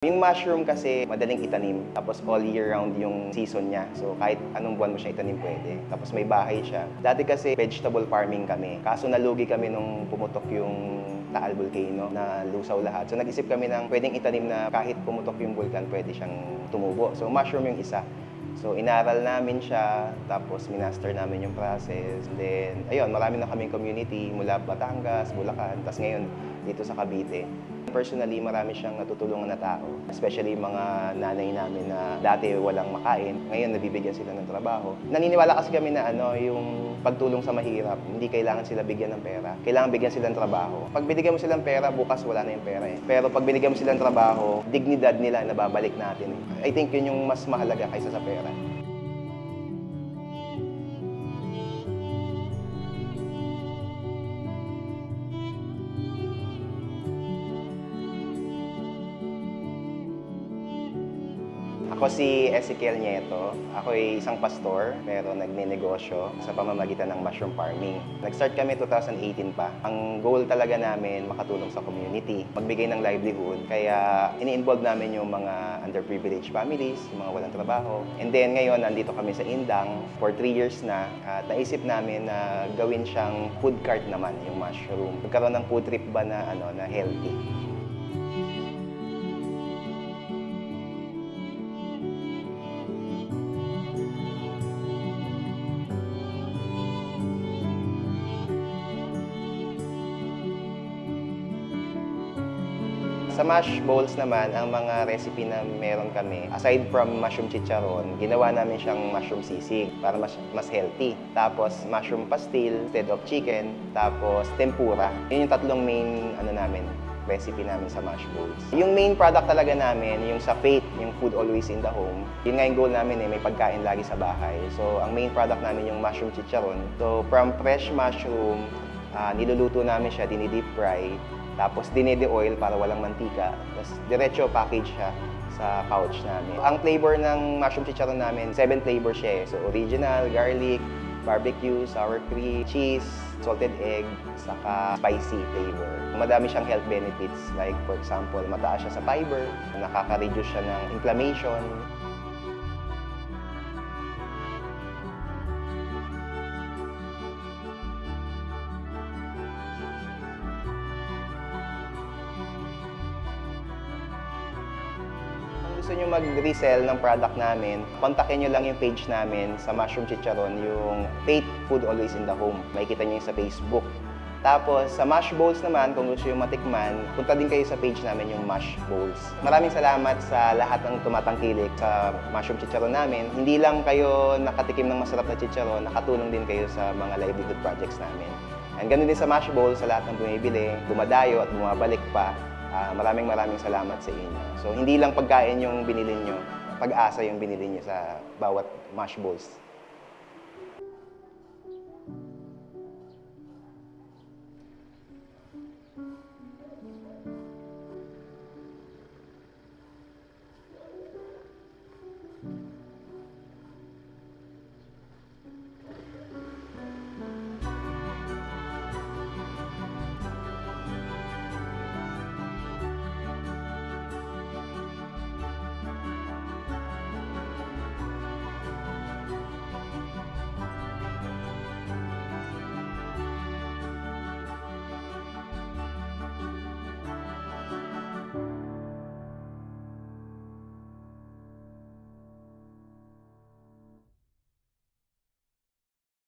Yung mushroom kasi madaling itanim, tapos all year round yung season niya. So kahit anong buwan mo siya itanim pwede. Tapos may bahay siya. Dati kasi vegetable farming kami. Kaso nalugi kami nung pumutok yung Taal Volcano na lusaw lahat. So nag-isip kami ng pwedeng itanim na kahit pumutok yung vulkan, pwede siyang tumubo. So mushroom yung isa. So inaral namin siya, tapos minaster namin yung process. Then, ayun, marami na kaming community mula Batangas, Bulacan, tapos ngayon dito sa Cavite. Personally, marami siyang natutulungan na tao. Especially mga nanay namin na dati walang makain. Ngayon, nabibigyan sila ng trabaho. Naniniwala kasi kami na ano, yung pagtulong sa mahirap, hindi kailangan sila bigyan ng pera. Kailangan bigyan sila ng trabaho. Pag binigyan mo silang pera, bukas wala na yung pera eh. Pero pag binigyan mo silang trabaho, dignidad nila na babalik natin. I think yun yung mas mahalaga kaysa sa pera. Ako si Ezekiel Nieto. Ako ay isang pastor, pero nagninegosyo sa pamamagitan ng mushroom farming. Nag-start kami 2018 pa. Ang goal talaga namin makatulong sa community, magbigay ng livelihood. Kaya ini-involve namin yung mga underprivileged families, yung mga walang trabaho. And then ngayon, nandito kami sa Indang for 3 years na. At naisip namin na gawin siyang food cart naman, yung mushroom. Magkaroon ng food trip ba na, ano, na healthy. Sa mash bowls naman, ang mga recipe na meron kami, aside from mushroom chicharon, ginawa namin siyang mushroom sisig para mas, mas healthy. Tapos mushroom pastil instead of chicken. Tapos tempura. Yun yung tatlong main ano namin, recipe namin sa mash bowls. Yung main product talaga namin, yung sa Faith, yung food always in the home. Yun nga yung goal namin eh, may pagkain lagi sa bahay. So, ang main product namin yung mushroom chicharon. So, from fresh mushroom, ah, niluluto namin siya, dinidip fry. Tapos dinede oil para walang mantika. Tapos diretso package siya sa pouch namin. Ang flavor ng mushroom chicharon namin, seven flavor siya eh. So original, garlic, barbecue, sour cream, cheese, salted egg, saka spicy flavor. Madami siyang health benefits like for example, mataas siya sa fiber, nakaka-reduce siya ng inflammation, gusto nyo mag-resell ng product namin, kontakin nyo lang yung page namin sa Mushroom Chicharon, yung Faith Food Always in the Home. Makikita nyo yung sa Facebook. Tapos sa Mash Bowls naman, kung gusto yung matikman, punta din kayo sa page namin yung Mash Bowls. Maraming salamat sa lahat ng tumatangkilik sa Mushroom Chicharon namin. Hindi lang kayo nakatikim ng masarap na chicharon, nakatulong din kayo sa mga livelihood projects namin. And ganun din sa Mash Bowl, sa lahat ng bumibili, dumadayo at bumabalik pa. Ah, maraming maraming salamat sa inyo. So, hindi lang pagkain yung binili nyo, pag-asa yung binili nyo sa bawat mash bowls.